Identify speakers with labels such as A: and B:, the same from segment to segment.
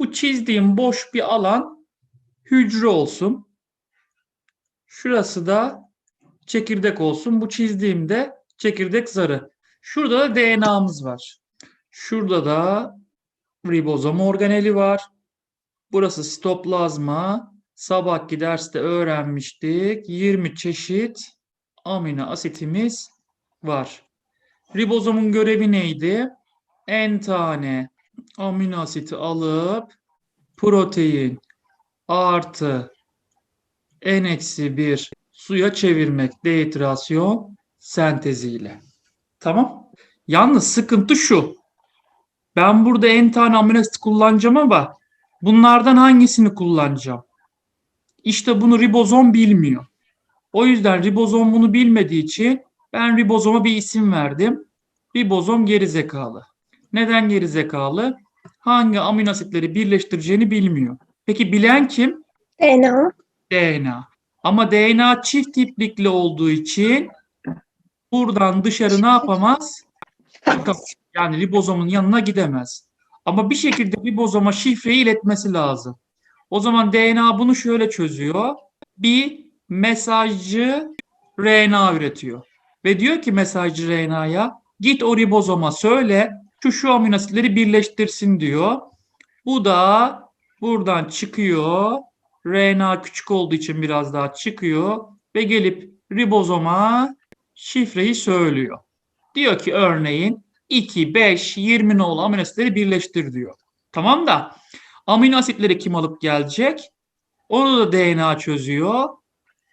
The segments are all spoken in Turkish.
A: Bu çizdiğim boş bir alan hücre olsun. Şurası da çekirdek olsun. Bu çizdiğimde çekirdek zarı. Şurada da DNA'mız var. Şurada da ribozom organeli var. Burası sitoplazma. Sabahki derste öğrenmiştik. 20 çeşit amino asitimiz var. Ribozomun görevi neydi? En tane amino asiti alıp protein artı n-1 suya çevirmek dehidrasyon senteziyle. Tamam. Yalnız sıkıntı şu. Ben burada en tane amino asit kullanacağım ama bunlardan hangisini kullanacağım? İşte bunu ribozom bilmiyor. O yüzden ribozom bunu bilmediği için ben ribozoma bir isim verdim. Ribozom gerizekalı. Neden gerizekalı? Hangi amino asitleri birleştireceğini bilmiyor. Peki bilen kim?
B: DNA.
A: DNA. Ama DNA çift tiplikli olduğu için buradan dışarı ne yapamaz? Yani ribozomun yanına gidemez. Ama bir şekilde ribozoma şifreyi iletmesi lazım. O zaman DNA bunu şöyle çözüyor. Bir mesajcı RNA üretiyor. Ve diyor ki mesajcı RNA'ya git o ribozoma söyle şu şu amino asitleri birleştirsin diyor. Bu da buradan çıkıyor. RNA küçük olduğu için biraz daha çıkıyor ve gelip ribozoma şifreyi söylüyor. Diyor ki örneğin 2, 5, 20 nolu amino asitleri birleştir diyor. Tamam da amino asitleri kim alıp gelecek? Onu da DNA çözüyor.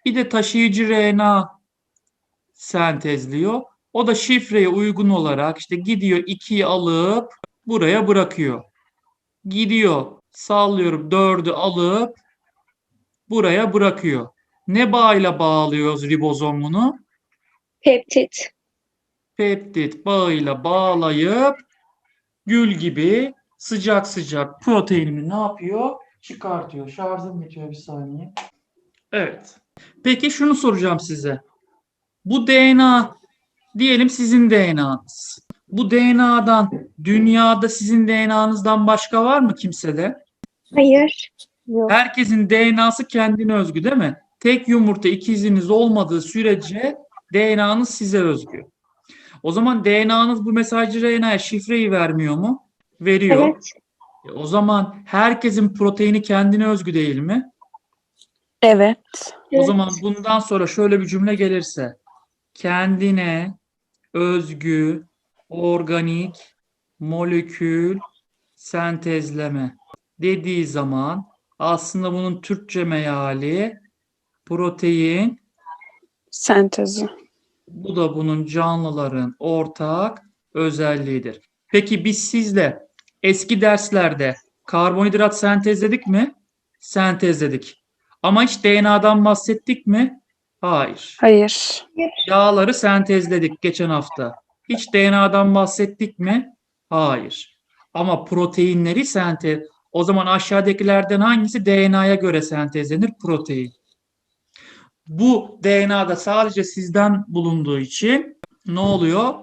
A: Bir de taşıyıcı RNA sentezliyor. O da şifreye uygun olarak işte gidiyor 2'yi alıp buraya bırakıyor. Gidiyor sallıyorum 4'ü alıp buraya bırakıyor. Ne bağıyla bağlıyoruz ribozomunu?
B: Peptit.
A: Peptit bağıyla bağlayıp gül gibi sıcak sıcak proteinini ne yapıyor? Çıkartıyor. Şarjım bitiyor bir saniye. Evet. Peki şunu soracağım size. Bu DNA diyelim sizin DNA'nız. Bu DNA'dan dünyada sizin DNA'nızdan başka var mı kimsede?
B: Hayır. Yok.
A: Herkesin DNA'sı kendine özgü değil mi? Tek yumurta ikiziniz olmadığı sürece DNA'nız size özgü. O zaman DNA'nız bu mesajcı RNA'ya şifreyi vermiyor mu? Veriyor.
B: Evet.
A: E, O zaman herkesin proteini kendine özgü değil mi?
C: Evet.
A: O
B: Evet.
A: zaman bundan sonra şöyle bir cümle gelirse kendine özgü organik molekül sentezleme dediği zaman aslında bunun Türkçe meali protein
C: Sentezi.
A: bu da bunun canlıların ortak özelliğidir. Peki biz sizle eski derslerde karbonhidrat sentezledik mi? Sentezledik. Ama hiç DNA'dan bahsettik mi? Hayır.
C: Hayır.
A: Yağları sentezledik geçen hafta. Hiç DNA'dan bahsettik mi? Hayır. Ama proteinleri sentez. O zaman aşağıdakilerden hangisi DNA'ya göre sentezlenir? Protein. Bu DNA'da sadece sizden bulunduğu için ne oluyor?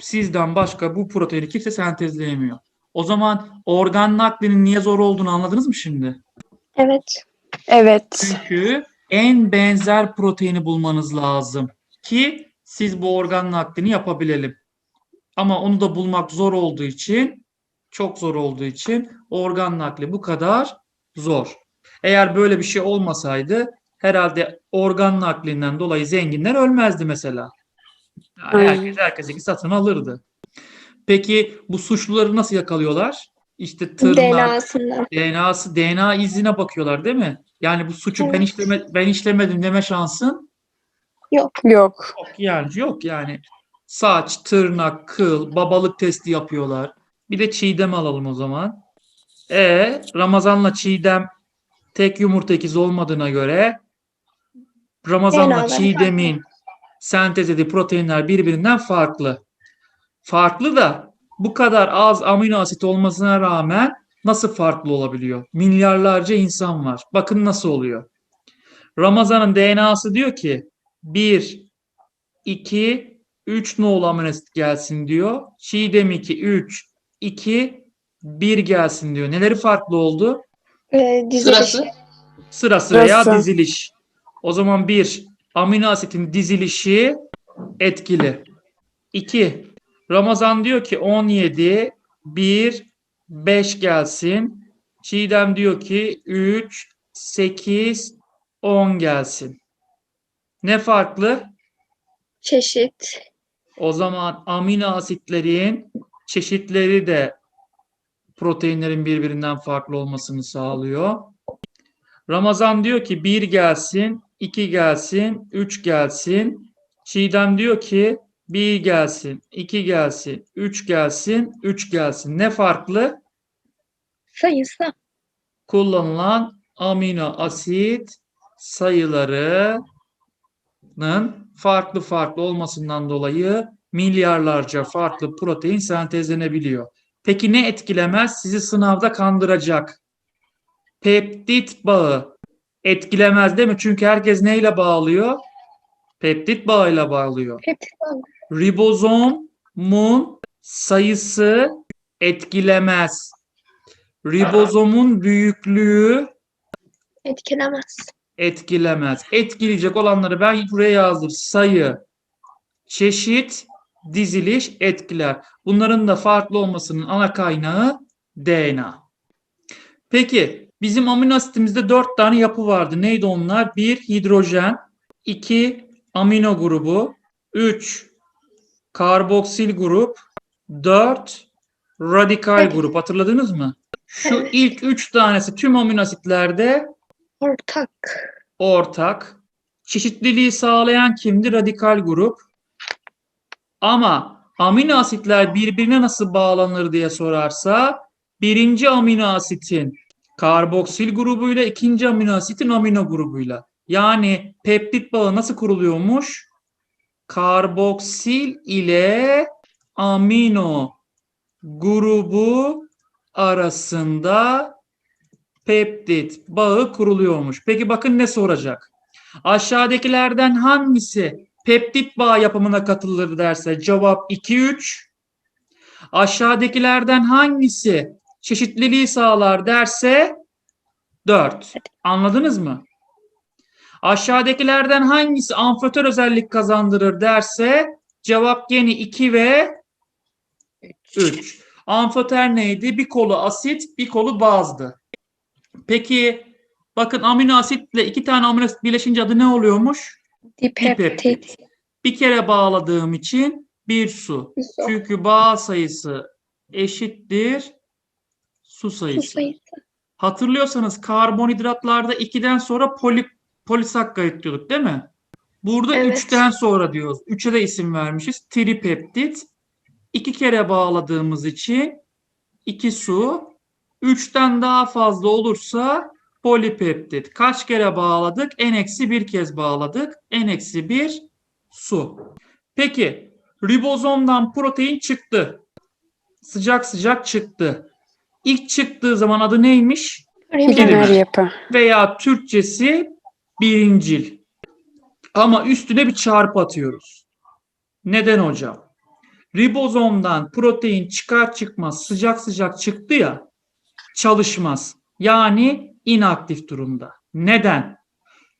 A: Sizden başka bu proteini kimse sentezleyemiyor. O zaman organ naklinin niye zor olduğunu anladınız mı şimdi?
B: Evet.
C: Evet.
A: Çünkü en benzer proteini bulmanız lazım ki siz bu organ naklini yapabilelim. Ama onu da bulmak zor olduğu için, çok zor olduğu için organ nakli bu kadar zor. Eğer böyle bir şey olmasaydı herhalde organ naklinden dolayı zenginler ölmezdi mesela. Yani herkes herkesi satın alırdı. Peki bu suçluları nasıl yakalıyorlar? İşte tırnak. DNA'sı DNA izine bakıyorlar değil mi? Yani bu suçu ben
B: Evet.
A: işleme ben işlemedim deme şansın
C: Yok.
A: yok yani yok yani. Saç, tırnak, kıl, babalık testi yapıyorlar. Bir de Çiğdem alalım o zaman. E Ramazan'la Çiğdem tek yumurta ikizi olmadığına göre Ramazan'la Çiğdem'in sentezlediği proteinler birbirinden farklı. Farklı da bu kadar az amino asit olmasına rağmen nasıl farklı olabiliyor? Milyarlarca insan var. Bakın nasıl oluyor. Ramazan'ın DNA'sı diyor ki 1, 2, 3 nolu amino asit gelsin diyor. Çiğdem 2, 3, 2, bir gelsin diyor. Neleri farklı oldu?
B: Ee, diziliş.
D: Sırası.
A: Sıra sıraya diziliş. O zaman bir, amino asitin dizilişi etkili. İki, Ramazan diyor ki 17, 1, 5 gelsin. Çiğdem diyor ki 3, 8, 10 gelsin. Ne farklı?
B: Çeşit.
A: O zaman amino asitlerin çeşitleri de proteinlerin birbirinden farklı olmasını sağlıyor. Ramazan diyor ki 1 gelsin, 2 gelsin, 3 gelsin. Çiğdem diyor ki 1 gelsin, 2 gelsin, 3 gelsin, 3 gelsin. Ne farklı?
B: Sayısı.
A: kullanılan amino asit sayılarının farklı farklı olmasından dolayı milyarlarca farklı protein sentezlenebiliyor. Peki ne etkilemez? Sizi sınavda kandıracak. Peptit bağı etkilemez değil mi? Çünkü herkes neyle bağlıyor? Peptit bağıyla bağlıyor.
B: Peptit bağı.
A: Ribozomun sayısı etkilemez. Ribozomun büyüklüğü
B: Etkilemez.
A: etkilemez. Etkileyecek olanları ben buraya yazdım. Sayı, çeşit, diziliş etkiler. Bunların da farklı olmasının ana kaynağı DNA. Peki bizim amino asitimizde dört tane yapı vardı. Neydi onlar? Bir hidrojen, iki amino grubu, üç karboksil grup, dört radikal
B: Evet.
A: grup. Hatırladınız mı? Şu
B: Evet.
A: ilk üç tanesi tüm amino asitlerde
B: Ortak.
A: ortak. Çeşitliliği sağlayan kimdi? Radikal grup. Ama amino asitler birbirine nasıl bağlanır diye sorarsa birinci amino asitin karboksil grubuyla ikinci amino asitin amino grubuyla. Yani peptit bağı nasıl kuruluyormuş? Karboksil ile amino grubu arasında peptit bağı kuruluyormuş. Peki bakın ne soracak? Aşağıdakilerden hangisi peptit bağ yapımına katılır derse cevap 2 3. Aşağıdakilerden hangisi çeşitliliği sağlar derse 4. Anladınız mı? Aşağıdakilerden hangisi amfotör özellik kazandırır derse cevap yine 2 ve 3. Amfoter neydi? Bir kolu asit, bir kolu bazdı. Peki bakın amino asitle iki tane amino asit birleşince adı ne oluyormuş?
B: Dipeptit.
A: Bir kere bağladığım için bir su.
B: Su.
A: Çünkü bağ sayısı eşittir su
B: Su
A: sayısı.
B: sayısı.
A: Hatırlıyorsanız karbonhidratlarda 2'den sonra poli, polisakkarit diyorduk değil mi? Burada
B: Evet.
A: 3'ten sonra diyoruz. 3'e de isim vermişiz. Tripeptit. İki kere bağladığımız için 2 su. 3'ten daha fazla olursa polipeptit. Kaç kere bağladık? N eksi bir kez bağladık. N eksi bir su. Peki ribozomdan protein çıktı. Sıcak sıcak çıktı. İlk çıktığı zaman adı neymiş?
B: Primer
C: yapı.
A: Veya Türkçesi birincil. Ama üstüne bir çarpı atıyoruz. Neden hocam? Ribozomdan protein çıkar çıkmaz sıcak sıcak çıktı ya çalışmaz. Yani inaktif durumda. Neden?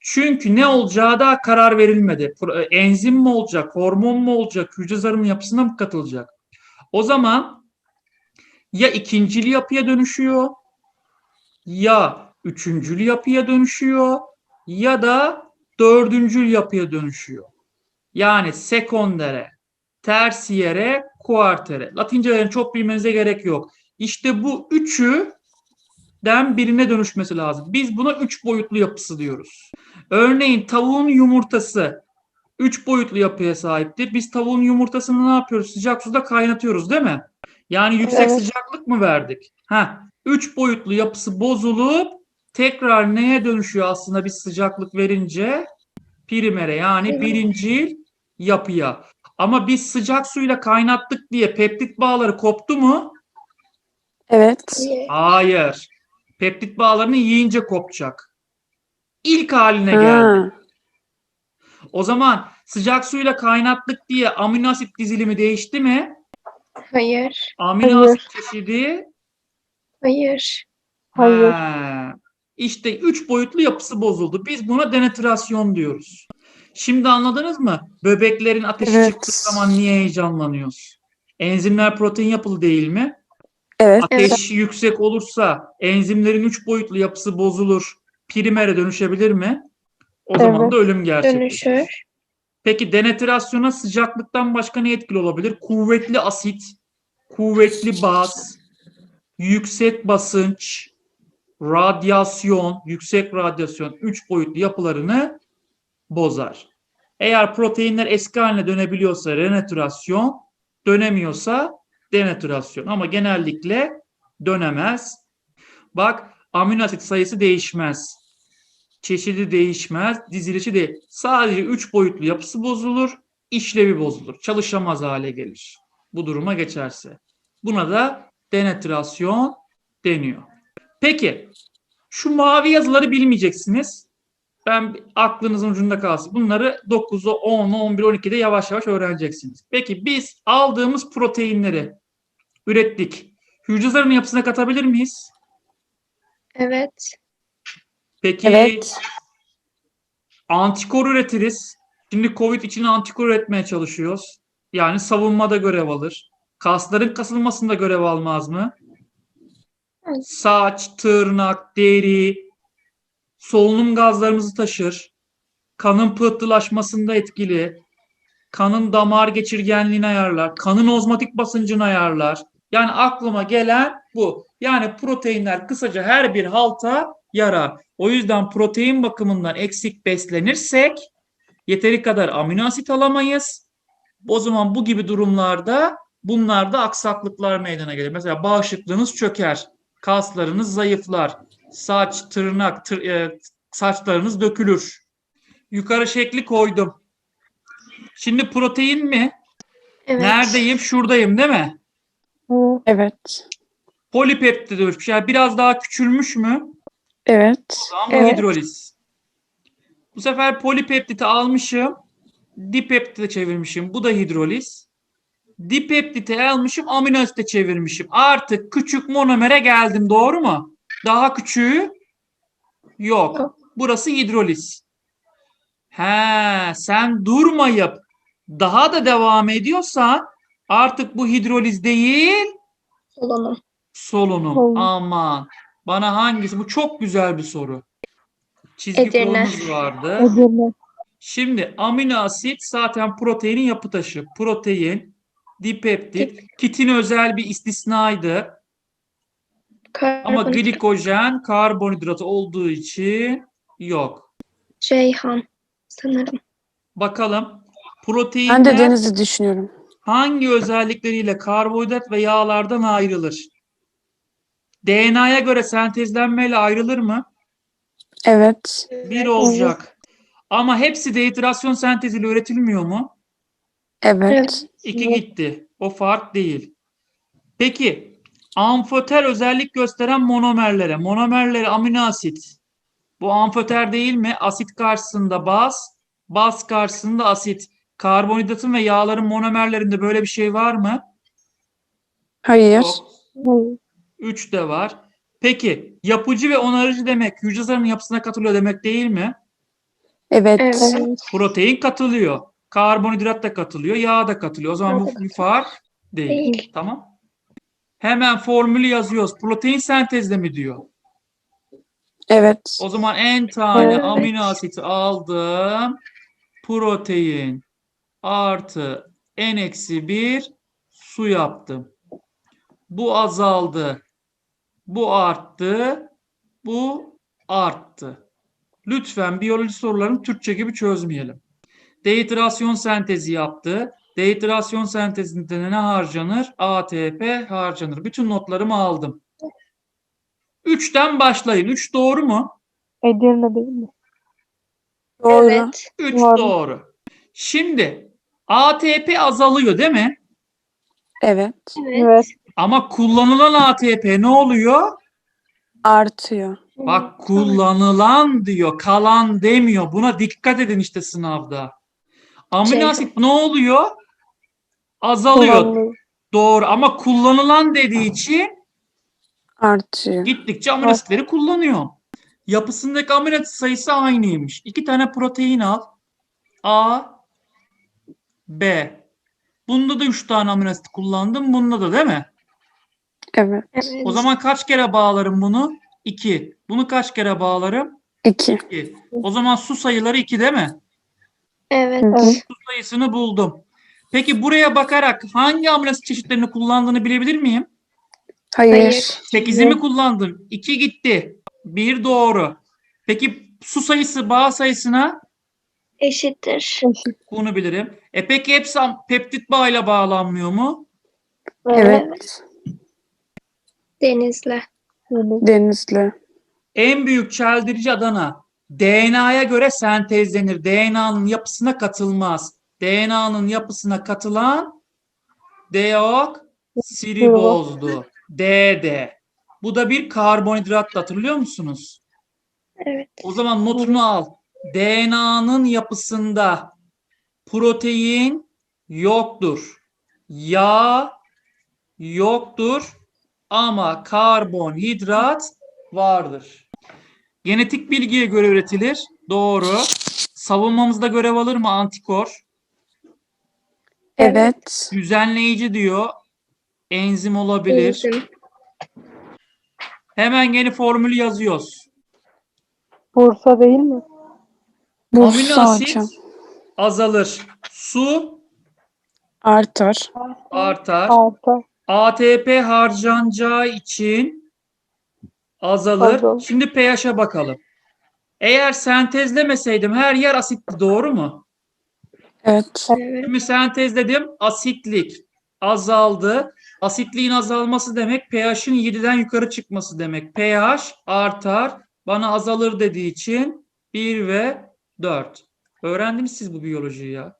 A: Çünkü ne olacağı da karar verilmedi. Pro- Enzim mi olacak, hormon mu olacak, hücre zarının yapısına mı katılacak? O zaman ya ikincil yapıya dönüşüyor ya üçüncül yapıya dönüşüyor ya da dördüncül yapıya dönüşüyor. Yani sekondere, tersiyere, kuartere. Latincelerini çok bilmenize gerek yok. İşte bu üçü den birine dönüşmesi lazım. Biz buna üç boyutlu yapısı diyoruz. Örneğin tavuğun yumurtası üç boyutlu yapıya sahiptir. Biz tavuğun yumurtasını ne yapıyoruz? Sıcak suda kaynatıyoruz değil mi? Yani yüksek
B: Evet.
A: sıcaklık mı verdik? Ha, üç boyutlu yapısı bozulup tekrar neye dönüşüyor aslında biz sıcaklık verince? Primere yani
B: Evet.
A: birincil yapıya. Ama biz sıcak suyla kaynattık diye peptit bağları koptu mu?
C: Evet.
A: Hayır. Peptit bağlarını yiyince kopacak. İlk haline geldi.
C: Ha,
A: O zaman sıcak suyla kaynattık diye amino asit dizilimi değişti mi?
B: Hayır.
A: Amino
C: Hayır.
A: asit çeşidi
B: Hayır.
D: Hayır.
A: Ha, İşte üç boyutlu yapısı bozuldu. Biz buna denaturasyon diyoruz. Şimdi anladınız mı? Böbeklerin ateşi
C: Evet.
A: çıktığı zaman niye heyecanlanıyoruz? Enzimler protein yapılı değil mi?
C: Evet.
A: Ateş yüksek olursa enzimlerin üç boyutlu yapısı bozulur. Primere dönüşebilir mi? O zaman
D: Evet.
A: da ölüm gerçekleşir.
B: Dönüşür.
A: Peki denatürasyona sıcaklıktan başka ne etkili olabilir? Kuvvetli asit, kuvvetli baz, yüksek basınç, radyasyon, yüksek radyasyon üç boyutlu yapılarını bozar. Eğer proteinler eski haline dönebiliyorsa renatürasyon, dönemiyorsa denatürasyon. Ama genellikle dönemez. Bak amino asit sayısı değişmez. Çeşidi değişmez, dizilişi de sadece üç boyutlu yapısı bozulur, işlevi bozulur, çalışamaz hale gelir. Bu duruma geçerse. Buna da denatürasyon deniyor. Peki, şu mavi yazıları bilmeyeceksiniz. Ben aklınızın ucunda kalsın. Bunları 9'u, 10'u, 11'i, 12'de yavaş yavaş öğreneceksiniz. Peki biz aldığımız proteinleri ürettik. Hücre zarının yapısına katabilir miyiz?
B: Evet.
A: Peki
C: Evet.
A: antikor üretiriz. Şimdi COVID için antikor üretmeye çalışıyoruz. Yani savunmada görev alır. Kasların kasılmasında görev almaz mı? Saç, tırnak, deri, solunum gazlarımızı taşır. Kanın pıhtılaşmasında etkili. Kanın damar geçirgenliğini ayarlar. Kanın ozmotik basıncını ayarlar. Yani aklıma gelen bu. Yani proteinler kısaca her bir halta yarar. O yüzden protein bakımından eksik beslenirsek yeteri kadar amino asit alamayız. O zaman bu gibi durumlarda bunlarda aksaklıklar meydana gelir. Mesela bağışıklığınız çöker, kaslarınız zayıflar, saç, tırnak, tır- e, saçlarınız dökülür. Yukarı şekli koydum. Şimdi protein mi?
B: Evet.
A: Neredeyim? Şuradayım değil mi?
D: Evet.
A: Polipeptide dönüşmüş. Yani biraz daha küçülmüş mü?
C: Evet.
A: Ama
B: Evet.
A: hidroliz. Bu sefer polipeptiti almışım. Dipeptite çevirmişim. Bu da hidroliz. Dipeptiti almışım. Amino asite çevirmişim. Artık küçük monomere geldim. Doğru mu? Daha küçüğü yok. Burası hidroliz. He, sen durmayıp daha da devam ediyorsan artık bu hidroliz değil
B: Solunum.
A: solunum.
D: Solunum.
A: Aman. Bana hangisi? Bu çok güzel bir soru. Çizgi
B: Edirne.
A: vardı.
D: Edirne.
A: Şimdi amino asit zaten proteinin yapı taşı. Protein, dipeptit, kitin özel bir istisnaydı. Ama
B: Karbon.
A: glikojen karbonhidratı olduğu için yok.
B: Ceyhan. Sanırım.
A: Bakalım
C: Ben de Deniz'i düşünüyorum.
A: hangi özellikleriyle karbonhidrat ve yağlardan ayrılır? DNA'ya göre sentezlenmeyle ayrılır mı?
C: Evet.
A: Bir olacak. Ama hepsi dehidrasyon senteziyle üretilmiyor mu?
C: Evet.
A: İki gitti. O fark değil. Peki amfoter özellik gösteren monomerlere, monomerlere amino asit. Bu amfoter değil mi? Asit karşısında baz, baz karşısında asit. Karbonhidratın ve yağların monomerlerinde böyle bir şey var mı?
C: Hayır.
A: Yok.
D: Hayır.
A: 3 de var. Peki yapıcı ve onarıcı demek hücre zarının yapısına katılıyor demek değil mi?
C: Evet.
B: Evet.
A: Protein katılıyor. Karbonhidrat da katılıyor. Yağ da katılıyor. O zaman bu bir fark değil.
B: Değil.
A: Tamam. Hemen formülü yazıyoruz. Protein sentezde mi diyor?
C: Evet.
A: O zaman en tane
B: Evet.
A: amino asiti aldım. Protein artı n eksi 1 su yaptım. Bu azaldı. Bu arttı. Bu arttı. Lütfen biyoloji sorularını Türkçe gibi çözmeyelim. Dehidrasyon sentezi yaptı. Dehidrasyon sentezinde ne harcanır? ATP harcanır. Bütün notlarımı aldım. 3'ten başlayın. 3 doğru mu?
D: Edirne değil mi?
C: Doğru.
B: Evet.
A: 3
D: Doğru.
A: doğru. Şimdi ATP azalıyor değil mi?
C: Evet.
B: Evet.
A: Ama kullanılan ATP ne oluyor?
C: Artıyor.
A: Bak kullanılan diyor, kalan demiyor. Buna dikkat edin işte sınavda. Amino
B: Şey-
A: asit ne oluyor? Azalıyor.
D: Kullanılıyor.
A: Doğru ama kullanılan dediği için
C: Artıyor.
A: Gittikçe amino asitleri kullanıyor. Yapısındaki amino asit sayısı aynıymış. İki tane protein al. A, B. Bunda da üç tane amino asit kullandım. Bunda da değil mi?
C: Evet.
A: O zaman kaç kere bağlarım bunu? 2. Bunu kaç kere bağlarım?
C: İki.
A: 2. O zaman su sayıları 2 değil mi?
B: Evet.
A: Su sayısını buldum. Peki buraya bakarak hangi amino asit çeşitlerini kullandığını bilebilir miyim?
C: Hayır.
B: Hayır.
A: 8'i mi kullandım? 2 gitti. 1 doğru. Peki su sayısı bağ sayısına
B: Eşittir.
D: Eşit.
A: bunu bilirim. E peki hepsi peptit bağıyla bağlanmıyor mu?
C: Evet.
B: Denizle.
D: Evet.
C: Denizli.
A: En büyük çeldirici Adana DNA'ya göre sentezlenir. DNA'nın yapısına katılmaz. DNA'nın yapısına katılan deoksiribozdu. DD. Bu da bir karbonhidrat hatırlıyor musunuz?
B: Evet.
A: O zaman notunu al. DNA'nın yapısında protein yoktur. Yağ yoktur ama karbonhidrat vardır. Genetik bilgiye göre üretilir. Doğru. Savunmamızda görev alır mı antikor?
C: Evet.
A: Düzenleyici diyor. Enzim olabilir.
B: Enzim.
A: Hemen yeni formülü yazıyoruz.
D: Bursa değil mi?
A: Amino
C: Bursa
A: asit
C: hocam.
A: azalır. Su
C: Artar.
A: artar.
D: Arta.
A: ATP harcanacağı için azalır.
D: Azalır.
A: Şimdi pH'a bakalım. Eğer sentezlemeseydim her yer asitli doğru mu?
C: Evet.
B: Evet.
A: Şimdi sentezledim asitlik azaldı. Asitliğin azalması demek pH'in 7'den yukarı çıkması demek. pH artar. Bana azalır dediği için 1 ve 4. Öğrendiniz siz bu biyolojiyi ya.